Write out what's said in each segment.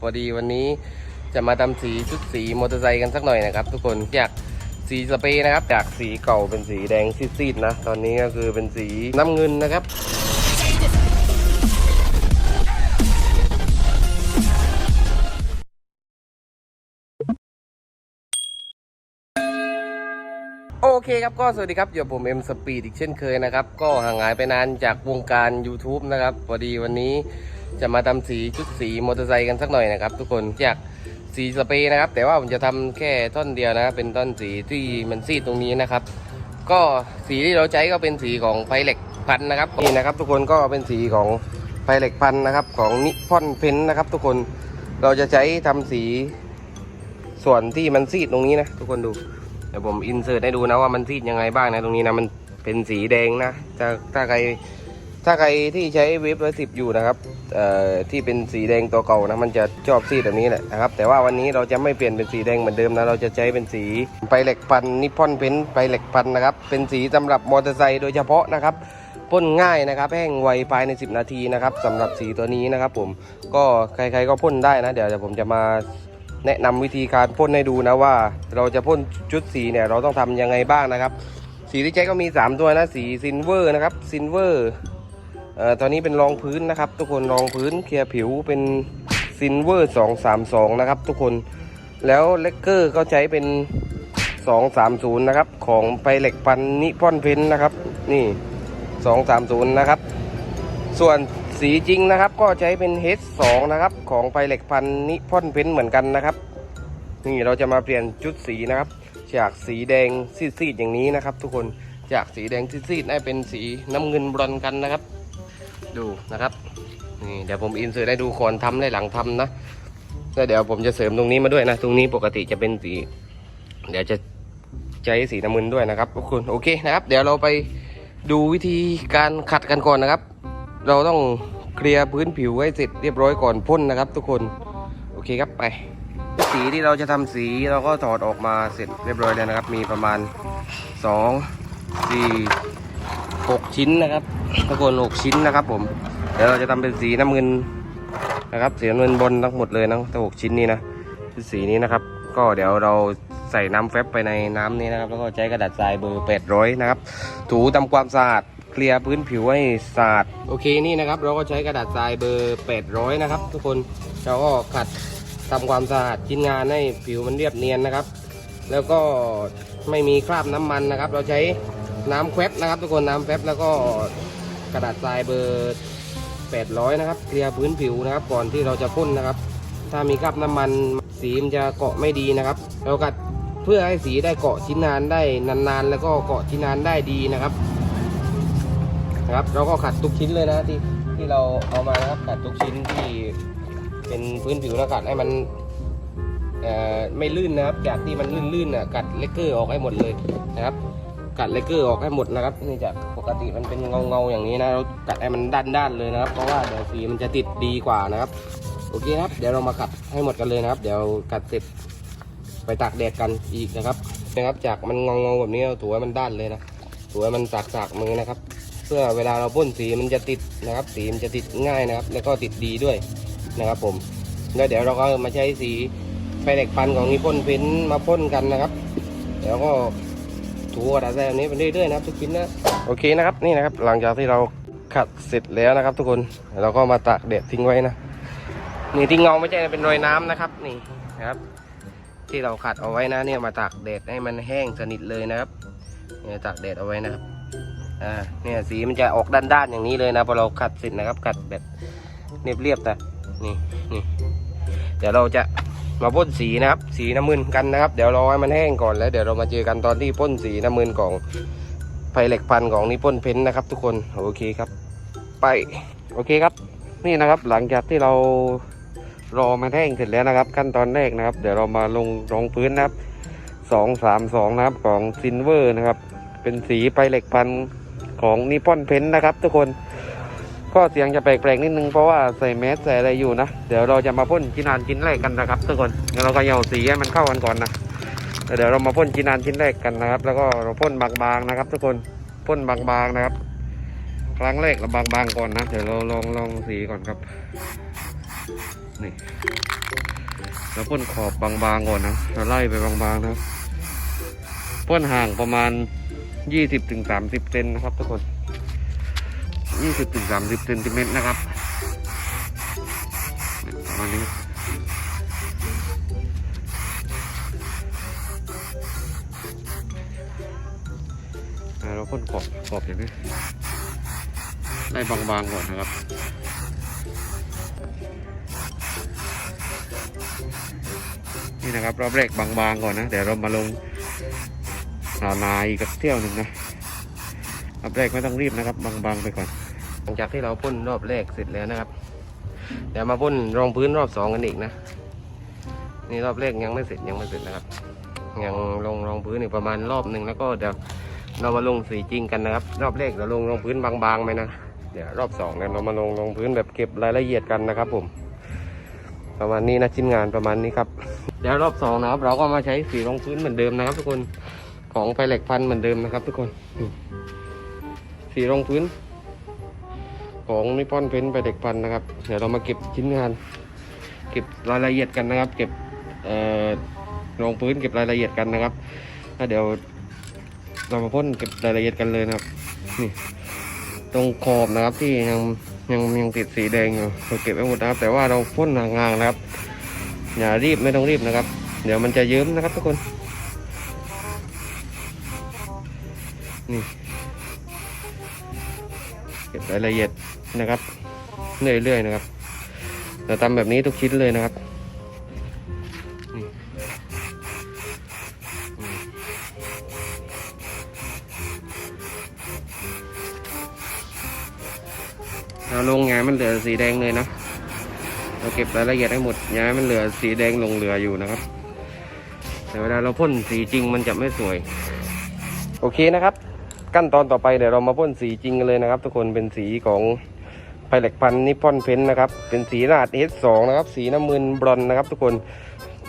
พอดีวันนี้จะมาทำสีชุดสีมอเตอร์ไซค์กันสักหน่อยนะครับ ทุกคนจากสีสเปรย์นะครับ จากสีเก่าเป็นสีแดงซีดๆนะ ตอนนี้ก็คือเป็นสีน้ำเงินนะครับโอเคครับก็สวัสดีครับอยู่กับผมเอ็มสปีดอีกเช่นเคยนะครับ ก็ห่างหายไปนานจากวงการ YouTube นะครับพอดีวันนี้ จะมาทำสีชุดสีมอเตอร์ไซค์กันสักหน่อยนะครับ ทุกคนจากสีสเปรย์นะครับ แต่ว่าผมจะทำแค่ท่อนเดียวนะครับเป็นท่อนสีที่มันซีดตรงนี้นะครับ ก็สีที่เราใช้ก็เป็นสีของไฟเหล็กพันนะครับนี่นะครับ ทุกคนก็เป็นสีของไฟเหล็กพันนะครับของนิพอนเพนนะครับ ทุกคนเราจะใช้ทำสีส่วนที่มันซีดตรงนี้นะ ทุกคนดูเดี๋ยวผมอินเสิร์ตให้ดูนะว่ามันซีดยังไงบ้างนะตรงนี้นะมันเป็นสีแดงนะถ้าถ้าใคร ถ้าใครที่ใช้เวฟร้อยสิบอยู่นะครับเอ่อที่เป็นสีแดงตัวเก่านะมันจะชอบซีดแบบนี้แหละนะครับ แต่ว่าวันนี้เราจะไม่เปลี่ยนเป็นสีแดงเหมือนเดิมนะเราจะใช้เป็นสีไปเหล็กพันนิพพอนเพนไปเหล็กพันนะครับ เป็นสีสำหรับมอเตอร์ไซค์โดยเฉพาะนะครับพ่นง่ายนะครับแห้งไวภายใน 10 นาทีนะครับสำหรับสีตัวนี้นะครับ ผมก็ใครๆก็พ่นได้นะ เดี๋ยวผมจะมาแนะนำวิธีการพ่นให้ดูนะว่า เราจะพ่นชุดสีเนี่ยเราต้องทำยังไงบ้างนะครับ สีที่ใช้ก็มี 3 ตัวนะสีซินเวอร์นะครับซินเวอร์ เอ่อตอนนี้เป็นรองพื้นนะครับ ทุกคนรองพื้นเคลียร์ผิวเป็นซินเวอร์232 นะครับ ทุกคนแล้วเลกเกอร์ก็ใช้เป็น 230 นะครับ ของไปเหล็กพันนิพอนเพนนะครับ นี่ 230 นะครับ ส่วนสีจริงนะครับก็ใช้เป็น H2 นะครับ ของไฟเหล็กพันนิพอนเพนเหมือนกันนะครับ นี่เราจะมาเปลี่ยนชุดสีนะครับ จากสีแดงซีดๆอย่างนี้นะครับ ทุกคนจากสีแดงซีดๆให้เป็นสีน้ำเงินบรอนกันนะครับ ดูนะครับนี่เดี๋ยวผมอินเสิร์ตให้ดูก่อนทำและหลังทำนะแล้วเดี๋ยวผมจะเสริมตรงนี้มาด้วยนะ ตรงนี้ปกติจะเป็นสี เดี๋ยวจะใช้สีน้ำเงินด้วยนะครับทุกคนโอเคนะครับ เดี๋ยวเราไปดูวิธีการขัดกันก่อนนะครับ เราต้องเคลียร์พื้นผิวให้เสร็จเรียบร้อยก่อนพ่นนะครับ ทุกคนโอเคครับไป สีที่เราจะทำสีเราก็ถอดออกมาเสร็จเรียบร้อยแล้วนะครับ มีประมาณ 2 4 6ชิ้นนะครับทุกคน6ชิ้นนะครับ ผม เดี๋ยวเราจะทำเป็นสีน้ำเงินนะครับ สีน้ำเงินบนทั้งหมดเลยนะทั้งหกชิ้นนี้นะสีนี้นะครับ ก็เดี๋ยวเราใส่น้ำแฟบไปในน้ำนี้นะครับ แล้วก็ใช้กระดาษทรายเบอร์800นะครับ ถูทำความสะอาดเคลียร์พื้นผิวให้สะอาดโอเคนี่นะครับ เราก็ใช้กระดาษทรายเบอร์800นะครับ ทุกคนเราก็ขัดทำความสะอาดชิ้นงานให้ผิวมันเรียบเนียนนะครับ แล้วก็ไม่มีคราบน้ำมันนะครับ เราใช้ น้ำแควบนะครับทุกคนน้ำแควบแล้วก็กระดาษทรายเบอร์ 800 นะครับเคลียร์พื้นผิวนะครับ ก่อนที่เราจะพ่นนะครับ ถ้ามีคราบน้ำมันสีมันจะเกาะไม่ดีนะครับ เรากัดเพื่อให้สีได้เกาะชิ้นนานได้นานๆ แล้วก็เกาะชิ้นนานได้ดีนะครับนะครับ เราก็ขัดทุกชิ้นเลยนะที่ที่เราเอามานะครับขัดทุกชิ้นที่เป็นพื้นผิวนะขัดให้มันเอ่อไม่ลื่นนะครับจากที่มันลื่นๆน่ะกัดเลกเกอร์ออกให้หมดเลยนะครับ กัดเลกเกอร์ออกให้หมดนะครับนี่จากปกติมันเป็นเงาเงาอย่างนี้นะเรากัดให้มันด้านด้านๆเลยนะครับ เพราะว่าเดี๋ยวสีมันจะติดดีกว่านะครับ โอเคครับ เดี๋ยวเรามากัดให้หมดกันเลยนะครับ เดี๋ยวกัดเสร็จไปตากแดดกันอีกนะครับนะครับ จากมันเงาเงาแบบนี้เราถูให้มันด้านเลยนะถูให้มันสากสากมือนะครับ เพื่อเวลาเราพ่นสีมันจะติดนะครับ สีมันจะติดง่ายนะครับ แล้วก็ติดดีด้วยนะครับ ผมแล้วเดี๋ยวเราก็มาใช้สีไฟเหล็กพันของนิพ่นเพ้นมาพ่นกันนะครับเดี๋ยวก็ ถูกระดาษทรายแบบนี้ไปเรื่อยๆนะครับทุกชิ้นนะโอเคนะครับนี่นะครับหลังจากที่เราขัดเสร็จแล้วนะครับ ทุกคนเราก็มาตากแดดทิ้งไว้นะนี่ที่เงาไม่ใช่เป็นรอยน้ำนะครับ นี่นะครับ ที่เราขัดเอาไว้นะเนี่ยมาตากแดดให้มันแห้งสนิทเลยนะครับเนี่ยตากแดดเอาไว้นะครับอ่าเนี่ยสีมันจะออกด้านๆอย่างนี้เลยนะพอเราขัดเสร็จนะครับ ขัดแบบเรียบๆนะนี่นี่เดี๋ยวเราจะ มาพ่นสีนะครับ สีน้ำมึนกันนะครับ เดี๋ยวรอให้มันแห้งก่อนแล้ว เดี๋ยวเรามาเจอกันตอนที่พ่นสีน้ำมึนของไฟเหล็กพันของนิพ่นเพ้นท์นะครับ ทุกคนโอเคครับ ไปโอเคครับ นี่นะครับหลังจากที่เรารอมันแห้งเสร็จแล้วนะครับ ขั้นตอนแรกนะครับ เดี๋ยวเรามาลงรองพื้นนะครับสองสามสองนะครับของซินเวอร์นะครับ เป็นสีไฟเหล็กพันของนิพ่นเพ้นท์นะครับ ทุกคน ก็เสียงจะแปลกๆนิดนึงเพราะว่าใส่แมสใส่อะไรอยู่นะเดี๋ยวเราจะมาพ่นชิ้นนานชิ้นแรกกันนะครับทุกคนเดี๋ยวเราก็เหยาสีให้มันเข้ากันก่อนนะเดี๋ยวเรามาพ่นชิ้นนานชิ้นแรกกันนะครับ แล้วก็เราพ่นบางๆนะครับ ทุกคนพ่นบางๆนะครับ ครั้งแรกเราบางๆก่อนนะเดี๋ยวเราลองลองสีก่อนครับนี่แล้วพ่นขอบบางๆก่อนนะเราไล่ไปบางๆนะครับพ่นห่างประมาณยี่สิบถึงสามสิบเซนนะครับทุกคน ยี่สิบถึงสามสิบเซนติเมตรนะครับประมาณนี้เราพ่นขอบขอบอย่างนี้ไล่บางๆก่อนนะครับนี่นะครับรอบแรกบางๆก่อนนะเดี๋ยวเรามาลงนานาอีกสักเที่ยวหนึ่งนะรอบแรกไม่ต้องรีบนะครับ บางๆไปก่อน หลังจากที่เราพ่นรอบแรกเสร็จแล้วนะครับ เดี๋ยวมาพ่นรองพื้นรอบสองกันอีกนะ นี่รอบแรกยังไม่เสร็จยังไม่เสร็จนะครับ ยังลงรองพื้นอีกประมาณรอบหนึ่งแล้วก็เดี๋ยวเรามาลงสีจริงกันนะครับ รอบแรกเราลงรองพื้นบางๆไปนะ เดี๋ยวรอบสองเนี่ยเรามาลงรองพื้นแบบเก็บรายละเอียดกันนะครับผม ประมาณนี้นะชิ้นงานประมาณนี้ครับ เดี๋ยวรอบสองนะครับ เราก็มาใช้สีรองพื้นเหมือนเดิมนะครับ ทุกคน ของไฟเหล็กพันเหมือนเดิมนะครับ ทุกคน สีรองพื้น ของนิปอนเพนไปเด็กพันนะครับ เดี๋ยวเรามาเก็บชิ้นงาน เก็บรายละเอียดกันนะครับ เก็บรองพื้นเก็บรายละเอียดกันนะครับแล้วเดี๋ยวเรามาพ่นเก็บรายละเอียดกันเลยนะครับ นี่ ตรงขอบนะครับที่ยังยังยังติดสีแดงอยู่เราเก็บไว้หมดนะครับ แต่ว่าเราพ่นห่างๆนะครับ อย่ารีบไม่ต้องรีบนะครับ เดี๋ยวมันจะเยิ้มนะครับทุกคน นี่เก็บรายละเอียด นะครับเรื่อยๆนะครับเราทำแบบนี้ทุกชิ้นเลยนะครับเราลงงานมันเหลือสีแดงเลยนะ เราเก็บรายละเอียดให้หมดย้ายมันเหลือสีแดงลงเหลืออยู่นะครับ แต่เวลาเราพ่นสีจริงมันจะไม่สวย โอเคนะครับ ขั้นตอนต่อไปเดี๋ยวเรามาพ่นสีจริงกันเลยนะครับ ทุกคนเป็นสีของ ไพเล็กพันนิปอนเพนนะครับ เป็นสีราด S2 นะครับ สีน้ำมึนบรอนนะครับทุกคน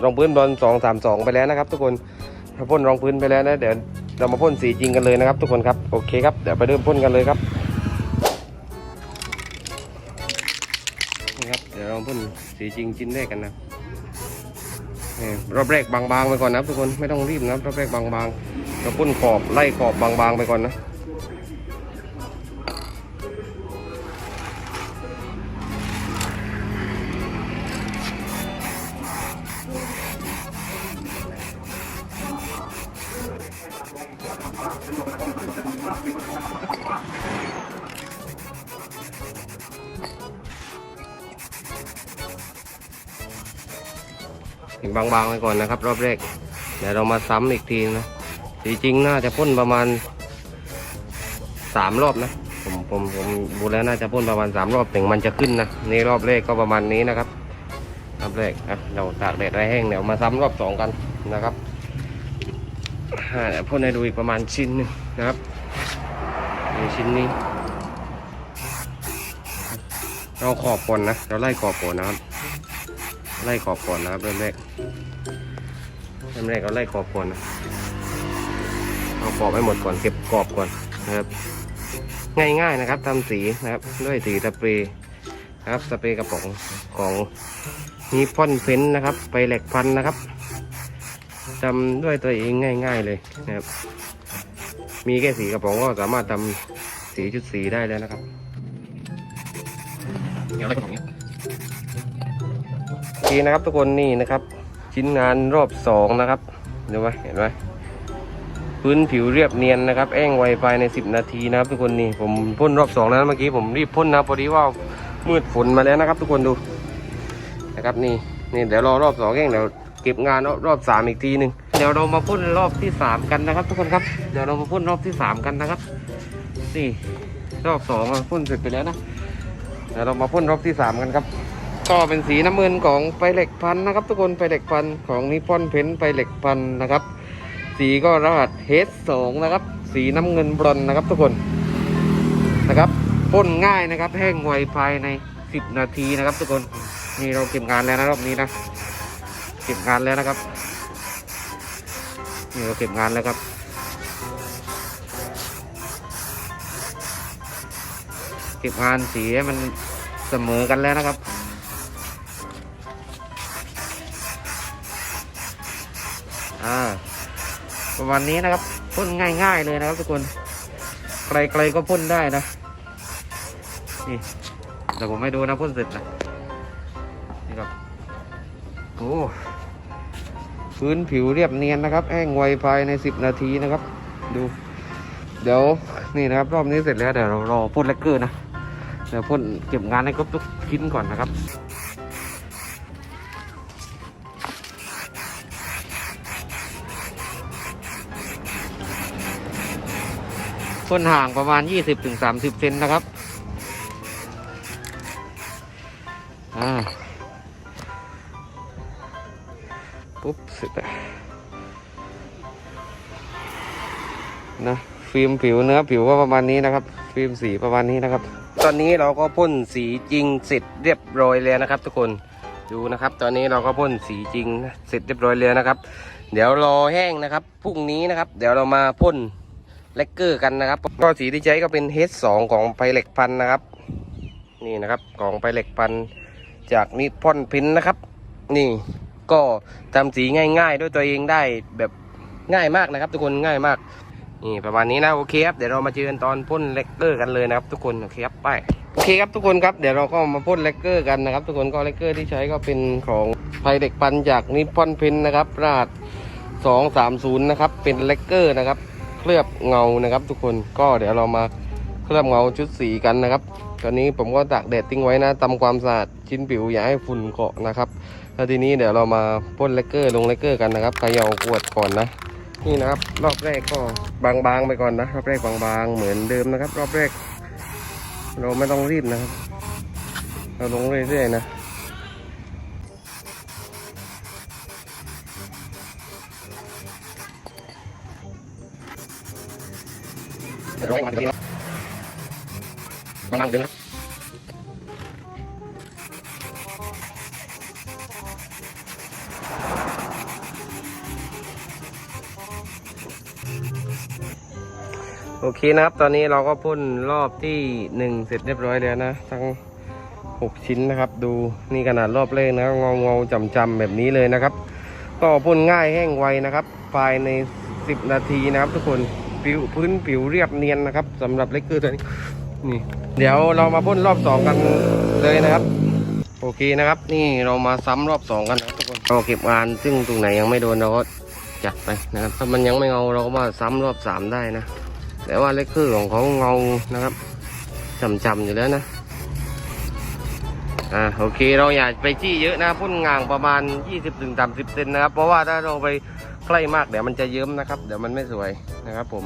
รองพื้นบรอนสองสามสองไปแล้วนะครับทุกคนเราพ่นรองพื้นไปแล้วนะ เดี๋ยวเรามาพ่นสีจริงกันเลยนะครับทุกคนครับ โอเคครับ เดี๋ยวไปเริ่มพ่นกันเลยครับ นี่ครับ เดี๋ยวเราพ่นสีจริงชิ้นแรกกันนะนี่รอบแรกบางๆไปก่อนนะทุกคน ไม่ต้องรีบนะรอบแรกบางๆเราพ่นขอบไล่ขอบบางๆไปก่อนนะ บางๆไปก่อนนะครับ รอบแรก เดี๋ยวเรามาซ้ำอีกทีนะจริงๆน่าจะพ่นประมาณสามรอบนะผมผมผมดูแล้วน่าจะพ่นประมาณสามรอบถึงมันจะขึ้นนะนี่รอบแรกก็ประมาณนี้นะครับรอบแรกอะเราตากแดดไว้แห้งเดี๋ยวมาซ้ำรอบสองกันนะครับเดี๋ยวพ่นให้ดูอีกประมาณชิ้นหนึงนะครับในชิ้นนี้ เราขอบก่อนนะ เราไล่ขอบก่อนนะครับ ไล่ขอบก่อนนะครับเริ่มแรกเริ่มแรกเราไล่ขอบก่อนนะเอากรอบให้หมดก่อนเก็บกรอบก่อนนะครับ ง่ายๆนะครับทำสีนะครับ ด้วยสีสเปรย์นะครับสเปรย์กระป๋องของนีพอนเฟ้นนะครับ ไปแหลกพันนะครับทำด้วยตัวเองง่าย ๆเลยนะครับ มีแค่สีกระป๋องก็สามารถทำสีชุดสีได้แล้วนะครับเดี๋ยวอะไรกระป๋อง เนี้ยโอเคนะครับทุกคนนี่นะครับ ชิ้นงานรอบสองนะครับดูไหมเห็นไหมพื้นผิวเรียบเนียนนะครับ แอ้งไวภายใน 10 นาทีนะครับทุกคนนี่ผมพ่นรอบสองแล้วเมื่อกี้ผมรีบพ่นนะพอดีว่ามืดฝนมาแล้วนะครับ ทุกคนดูนะครับนี่นี่เดี๋ยวรอรอบสองเองเดี๋ยวเก็บงานรอบสามอีกทีหนึ่งเดี๋ยวเรามาพ่นรอบที่สามกันนะครับ ทุกคนครับเดี๋ยวเรามาพ่นรอบที่สามกันนะครับนี่รอบสองพ่นเสร็จไปแล้วนะเดี๋ยวเรามาพ่นรอบที่สามกันครับ ก็เป็นสีน้ำเงินของไฟเหล็กพันนะครับ ทุกคนไฟเหล็กพันของนิปปอนเพนไฟเหล็กพันนะครับ สีก็รหัส H2 นะครับ สีน้ำเงินบรอนนะครับทุกคนนะครับพ่นง่ายนะครับ แห้งไวภายใน 10 นาทีนะครับ ทุกคนนี่เราเก็บงานแล้วนะรอบนี้นะเก็บงานแล้วนะครับนี่เราเก็บงานแล้วครับเก็บงานสีให้มันเสมอกันแล้วนะครับ ประมาณนี้นะครับพ่นง่ายๆเลยนะครับทุกคนใครๆก็พ่นได้นะนี่เดี๋ยวผมให้ดูนะพ่นเสร็จนะนี่ครับโอ้พื้นผิวเรียบเนียนนะครับแห้งไวภายใน 10 นาทีนะครับ ดู เดี๋ยวนี่นะครับรอบนี้เสร็จแล้วเดี๋ยวเรารอพ่นแลกเกอร์นะเดี๋ยวพ่นเก็บงานให้ครบทุกชิ้นก่อนนะครับ พ่นห่างประมาณ 20-30 เซนนะครับอ่าปุ๊บเสร็จนะฟิล์มผิวเนื้อผิวก็ประมาณนี้นะครับ ฟิล์มสีประมาณนี้นะครับ ตอนนี้เราก็พ่นสีจริงเสร็จเรียบร้อยแล้วนะครับ ทุกคนดูนะครับ ตอนนี้เราก็พ่นสีจริงเสร็จเรียบร้อยแล้วนะครับ เดี๋ยวรอแห้งนะครับพรุ่งนี้นะครับ เดี๋ยวเรามาพ่น เลกเกอร์กันนะครับ ก็สีที่ใช้ก็เป็น H2 ของไพเล็กพันนะครับ นี่นะครับของไพเล็กพันจากนิพอนพินนะครับ นี่ก็ทำสีง่าย ๆ ด้วยตัวเองได้แบบง่ายมากนะครับ ทุกคนง่ายมากนี่ประมาณนี้นะโอเคครับเดี๋ยวเรามาเจอกันตอนพ่นเลกเกอร์กันเลยนะครับ ทุกคนโอเคครับไปโอเคครับทุกคนครับเดี๋ยวเราก็มาพ่นเลกเกอร์กันนะครับ ทุกคนก็เลกเกอร์ที่ใช้ก็เป็นของไพเด็กปันจากนิปปอนเพนนะครับรหัส230นะครับเป็นเลกเกอร์นะครับ ลือบเงานะครับ ทุกคนก็เดี๋ยวเรามาเคลือบเงาชุดสีกันนะครับ ตอนนี้ผมก็ตากแดดทิ้งไว้นะทำความสะอาดชิ้นผิวอย่าให้ฝุ่นเกาะนะครับแล้วทีนี้เดี๋ยวเรามาพ่นเลกเกอร์ลงเลกเกอร์กันนะครับขย่ากวดก่อนนะนี่นะครับ รอบแรกก็บางๆไปก่อนนะรอบแรกบางๆเหมือนเดิมนะครับ รอบแรก เราไม่ต้องรีบนะครับ เราลงเรื่อยๆนะ ร้อยวันเดียวบางเดือนะโอเคนะครับ ตอนนี้เราก็พ่นรอบที่หนึ่งเสร็จเรียบร้อยแล้วนะ ทั้ง6ชิ้นนะครับ ดูนี่ขนาดรอบแรกนะเงาเงาจำจำแบบนี้เลยนะครับ ก็พ่นง่ายแห้งไวนะครับ ภายใน10นาทีนะครับทุกคน ผิวพื้นผิวเรียบเนียนนะครับสำหรับเลกเกอร์ตัวนี้นี่ เดี๋ยวเรามาพ่นรอบ2กันเลยนะครับ โอเคนะครับ นี่เรามาซ้ำรอบ2กันนะทุกคนเราเก็บงานซึ่งตรงไหนยังไม่โดนเราก็จัดไปนะครับ ถ้ามันยังไม่เงาเราก็มาซ้ำรอบ3ได้นะ แต่ว่าเลกเกอร์ของเขาเงานะครับจำๆอยู่แล้วนะอ่าโอเคเราอย่าไปจี้เยอะนะพ่นงางประมาณ 20ถึง30เซนนะครับ เพราะว่าถ้าเราไป ใกล้มากเดี๋ยวมันจะเยิ้มนะครับ เดี๋ยวมันไม่สวยนะครับผม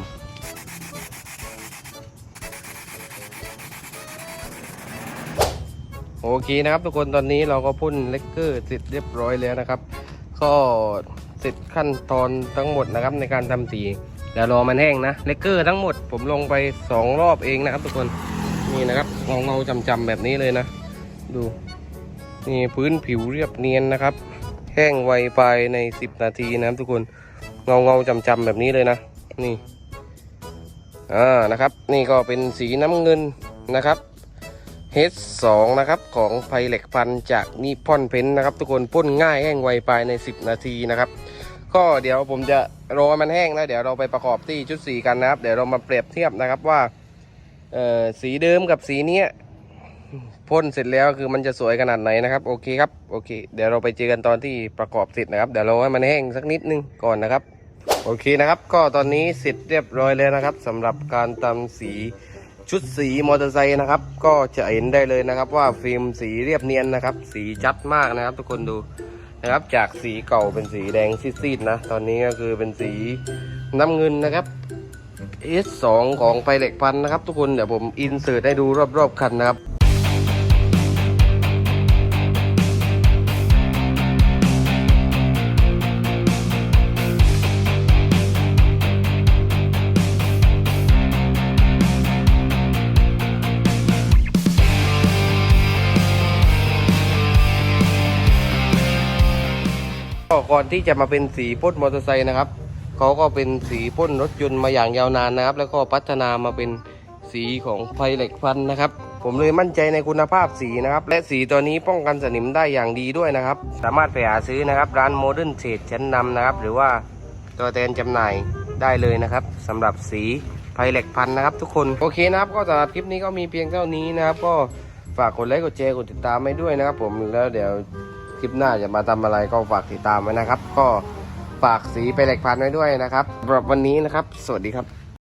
โอเคนะครับทุกคนตอนนี้เราก็พ่นเลกเกอร์เสร็จเรียบร้อยแล้วนะครับ ก็เสร็จขั้นตอนทั้งหมดนะครับในการทำสีเดี๋ยวรอมันแห้งนะเลกเกอร์ทั้งหมดผมลงไปสองรอบเองนะครับทุกคนนี่นะครับเงาเงาๆจำๆแบบนี้เลยนะ ดูนี่พื้นผิวเรียบเนียนนะครับ แห้งไวภายใน 10 นาทีนะครับทุกคนเงาเงาๆจำๆแบบนี้เลยนะ นี่อ่านะครับ นี่ก็เป็นสีน้ำเงินนะครับ H2 นะครับของไพเล็กพันจากนิพอนเพนนะครับ ทุกคนพ่นง่ายแห้งไวภายใน 10 นาทีนะครับ ก็เดี๋ยวผมจะรอมันแห้งแล้วเดี๋ยวเราไปประกอบที่ชุดสีกันนะครับ เดี๋ยวเรามาเปรียบเทียบนะครับว่าเออสีเดิมกับสีเนี้ย พ่นเสร็จแล้วคือมันจะสวยขนาดไหนนะครับโอเคครับโอเค เดี๋ยวเราไปเจอกันตอนที่ประกอบเสร็จนะครับ เดี๋ยวเราให้มันแห้งสักนิดนึงก่อนนะครับ โอเคนะครับ ก็ตอนนี้เสร็จเรียบร้อยแล้วนะครับสำหรับการทำสีชุดสีมอเตอร์ไซค์นะครับ ก็จะเห็นได้เลยนะครับ ว่าฟิล์มสีเรียบเนียนนะครับ สีจัดมากนะครับ ทุกคนดูนะครับจากสีเก่าเป็นสีแดงซีดๆนะ ตอนนี้ก็คือเป็นสีน้ำเงินนะครับ S2 ของไฟเหล็กพันนะครับ ทุกคนเดี๋ยวผมอินเสิร์ตให้ดูรอบๆคันนะครับ ที่จะมาเป็นสีพ่นมอเตอร์ไซค์นะครับเขาก็เป็นสีพ่นรถยนต์มาอย่างยาวนานนะครับ แล้วก็พัฒนามาเป็นสีของไฟเหล็กฟันนะครับ ผมเลยมั่นใจในคุณภาพสีนะครับ และสีตัวนี้ป้องกันสนิมได้อย่างดีด้วยนะครับ สามารถไปหาซื้อนะครับ ร้านโมเดิร์นเทรดชั้นนำนะครับ หรือว่าตัวแทนจำหน่ายได้เลยนะครับสำหรับสีไพเล็กพันนะครับ ทุกคนโอเคนะครับ ก็สำหรับคลิปนี้ก็มีเพียงเท่านี้นะครับ ก็ฝากกดไลค์กดแชร์กดติดตามให้ด้วยนะครับ ผมแล้วเดี๋ยว คลิปหน้าจะมาทำอะไรก็ฝากติดตามไว้นะครับ ก็ฝากสีไปเล็กพันไว้ด้วยนะครับสำหรับวันนี้นะครับ สวัสดีครับ